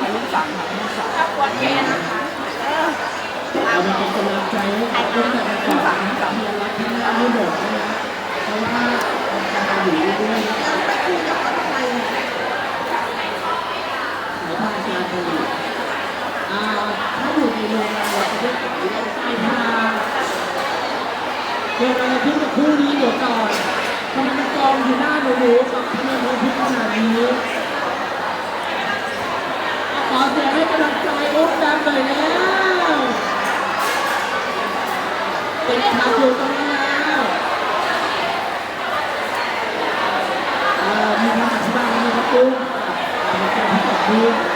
ถ่ายรูปสามถ่ายรูปสามหัวเทียนะคะเาเป็นกำลังใจให้กคนที่ฝังสามเดือนรักที่น่าไม่หมกนะเพราะว่าการอยู่ด้วยถ้าอยู่ในโรงงานเราจะได้ขายได้ค่ะเดี๋ยวเราจะพูดกับคู่นี้เดี๋ยวก่อนกำลังกองอยู่หน้าหนูๆ เป็นข่าวอยู่ตรงนี้แล้วมีคำอธิบายไหมครับคุณมีที่ตอบดู